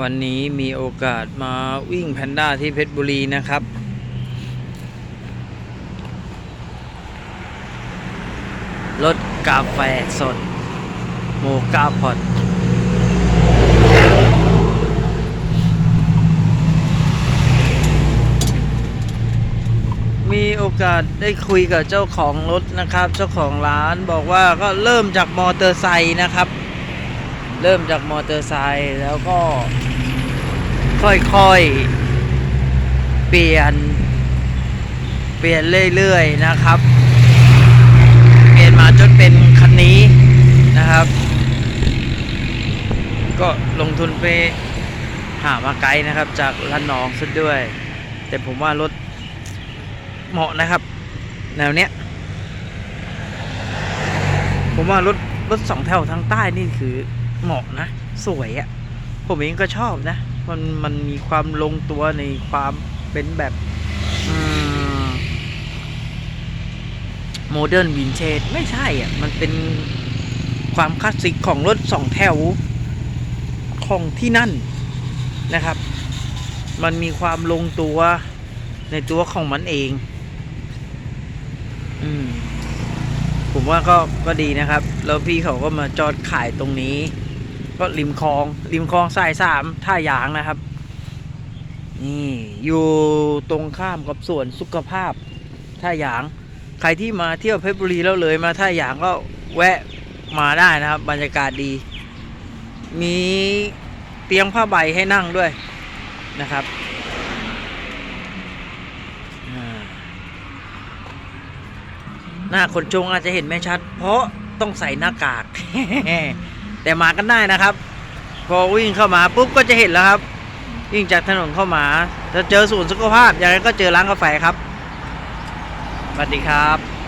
วันนี้มีโอกาสมาวิ่งแพนด้าที่เพชรบุรีนะครับ รถกาแฟสด โมกาพอดมีโอกาสได้คุยกับเจ้าของรถนะครับ เจ้าของร้านบอกว่าก็เริ่มจากมอเตอร์ไซค์นะครับ เริ่มจากมอเตอร์ไซค์แล้วก็ค่อยๆ เปลี่ยน เปลี่ยนเรื่อยๆนะครับ เปลี่ยนมาจนเป็นคันนี้นะครับ ก็ลงทุนไปหามาไกลนะครับ จากละนองซะด้วย แต่ผมว่ารถเหมาะนะครับ แนวเนี้ย ผมว่ารถรถสองแถวทางใต้นี่คือ เหมาะนะ สวยอะ่ะ ผมเองก็ชอบนะ มันมันมีความลงตัวในความเป็นแบบโมเดิร์นวินเชดไม่ใช่อะ มันเป็นความคลาสสิกของรถสองแถวของที่นั่นนะครับ มันมีความลงตัวในตัวของมันเอง อืม ผมว่าก็ก็ดีนะครับ แล้วพี่เขาก็มาจอดขายตรงนี้ ก็ริมคลอง ริมคลองสายสามท่ายางนะครับ นี่อยู่ตรงข้ามกับสวนสุขภาพท่ายาง ใครที่มาเที่ยวเพชรบุรีแล้วเลยมาท่ายางก็แวะมาได้นะครับ บรรยากาศดี มีเตียงผ้าใบให้นั่งด้วยนะครับหน้าคนชงอาจจะเห็นไม่ชัด เพราะต้องใส่หน้ากาก แต่มากันได้นะครับ พอวิ่งเข้ามาปุ๊บก็จะเห็นแล้วครับ วิ่งจากถนนเข้ามาจะเจอศูนย์สุขภาพอย่างไรก็เจอร้านกาแฟครับสวัสดีครับ